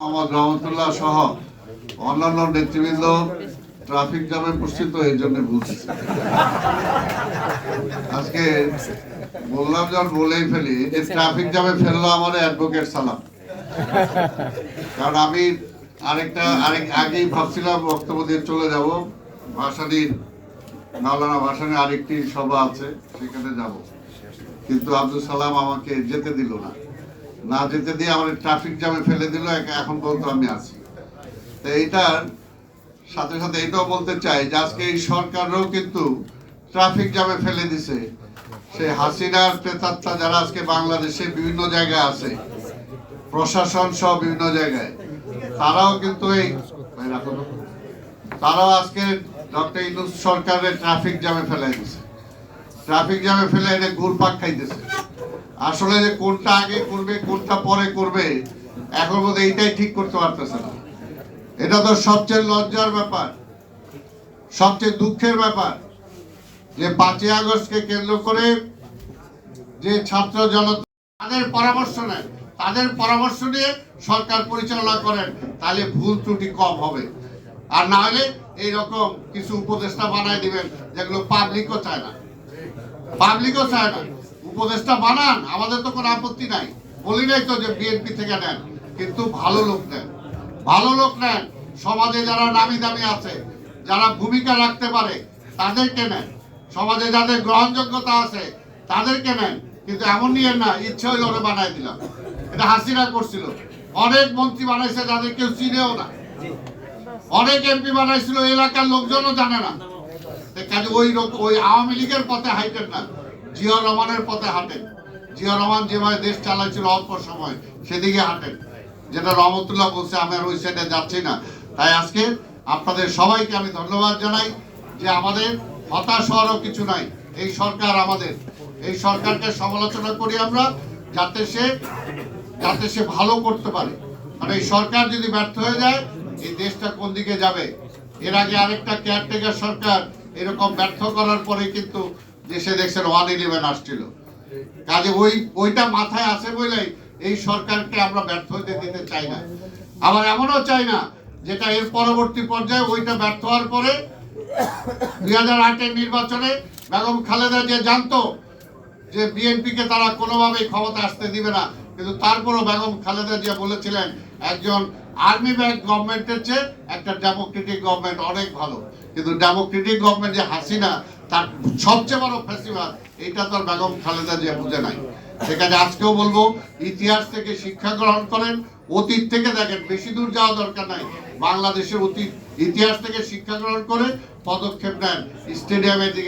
মোহাম্মদ রহমতুল্লাহ সহ অন্যান্য নেতৃবৃন্দ ট্রাফিক জ্যামে উপস্থিত এই জন্য বলছি আজকে বললাম যখন বলেই ফেলি যে ট্রাফিক জ্যামে ফেলল আমার অ্যাডভোকেট সালাম। কারণ আমি আরেকটা, আরেক আগেই ভাবছিলাম বক্তব্য দিয়ে চলে যাব। ভাসানির, মাওলানা ভাসানির আরেকটি সভা আছে, সেখানে যাব। কিন্তু আব্দুল সালাম আমাকে যেতে দিল না। না যেতে দিয়ে আমার ট্রাফিক জ্যামে ফেলে দিল এখন পর্যন্ত আমি আছি। তো এইটার সাথে সাথে এটাও বলতে চাই যে আজকে এই সরকারও কিন্তু ট্রাফিক জ্যামে ফেলে দিছে। সে হাসিনার প্রেতাত্মা যারা আজকে বাংলাদেশে বিভিন্ন জায়গায় আছে, প্রশাসন সহ বিভিন্ন জায়গায়, তারাও কিন্তু এই। তারাও আজকে ডক্টর ইনুস সরকারের ট্রাফিক জ্যামে ফেলে দিছে। ট্রাফিক জ্যামে ফেলে এটা ঘুরপাক খাইতেছে। আসলে যে কোনটা আগে করবে, কোনটা পরে করবে, এখন বোধ এইটাই ঠিক করতে পারতেছে না। এটা তো সবচেয়ে লজ্জার ব্যাপার, সবচেয়ে দুঃখের ব্যাপার যে পাঁচই আগস্টকে কেন্দ্র করে যে ছাত্র জনতা তাদের পরামর্শ নেন তাদের পরামর্শ নিয়ে সরকার পরিচালনা করেন, তাহলে ভুল ত্রুটি কম হবে। আর না হলে এইরকম কিছু উপদেষ্টা বানায় দিবেন যেগুলো পাবলিকও চায় না। পাবলিকও চায় না। উপদেষ্টা বানান, আমাদের তো কোনো আপত্তি নাই। বলি নাই তো যে বিএনপি থেকে নেন, কিন্তু ভালো লোক নেন। ভালো লোক নেন, সমাজে যারা নামি দামি আছে, যারা ভূমিকা রাখতে পারে, তাদেরকে নেন। সমাজে যাদের গ্রহণযোগ্যতা আছে, তাদেরকে নেন। কিন্তু এমন নিয়ে না, ইচ্ছে হইলে ওরা বানাই দিলাম। এটা হাসিনা করছিল। অনেক মন্ত্রী বানাইছে যাদের কেউ চিনেও না। অনেক এমপি বানাইছিল, এলাকার লোকজনও জানে না। কাজে ওই ওই আওয়ামী লীগের পথে হাইটেন না। জিয়া রহমানের পথে হাঁটেন। জিয়া রহমান যেভাবে দেশ চালাইছিল অল্প সময়, সেদিকে হাঁটেন। যেটা রহমতুল্লাহ বলছে, আমি আর ওই সাইডে যাচ্ছি না। তাই আজকে আপনাদের সবাইকে আমি ধন্যবাদ জানাই যে আমাদের হতাশ হওয়ারও কিছু নাই। এই সরকার আমাদের। এই সরকারকে সমালোচনা করি আমরা, যাতে সে যাতে সে ভালো করতে পারে। কারণ এই সরকার যদি ব্যর্থ হয়ে যায়, এই দেশটা কোন দিকে যাবে? এর আগে আরেকটা কেয়ারটেকার সরকার এরকম ব্যর্থ করার পরে কিন্তু দেশে দেখছেন ওয়ান ইলেভেন আসছিল। কাজে ওই, ওইটা মাথায় আছে বলেই এই সরকারকে আমরা ব্যর্থ হতে দিতে চাই না। আবার এমনও চাই না, যেটা এর পরবর্তী পর্যায়ে ওইটা ব্যর্থ হওয়ার পরে দুই হাজার আটের নির্বাচনে বেগম খালেদা যে জানতো যে বিএনপিকে তারা কোনোভাবেই ক্ষমতা আসতে দিবে না। কিন্তু তারপরও বেগম খালেদা জিয়া বলেছিলেন, একজন আর্মি ব্যাংক গভর্নমেন্টের চেয়ে একটা ডেমোক্রেটিক গভর্নমেন্ট অনেক ভালো। কিন্তু ডেমোক্রেটিক গভর্নমেন্ট যে হাসিনা তার সবচেয়ে বড় ফেস্টিভ্যাল এটা তো বেগম খালেদা জিয়া বুঝে নাই। সেখানে আজকেও বলব, ইতিহাস থেকে শিক্ষা গ্রহণ করেন, অতীত থেকে দেখেন, বেশি দূর যাওয়া দরকার নাই। বাংলাদেশের অতীত, ইতিহাস থেকে শিক্ষা গ্রহণ করে পদক্ষেপ নেন, স্টেডিয়ামের দিকে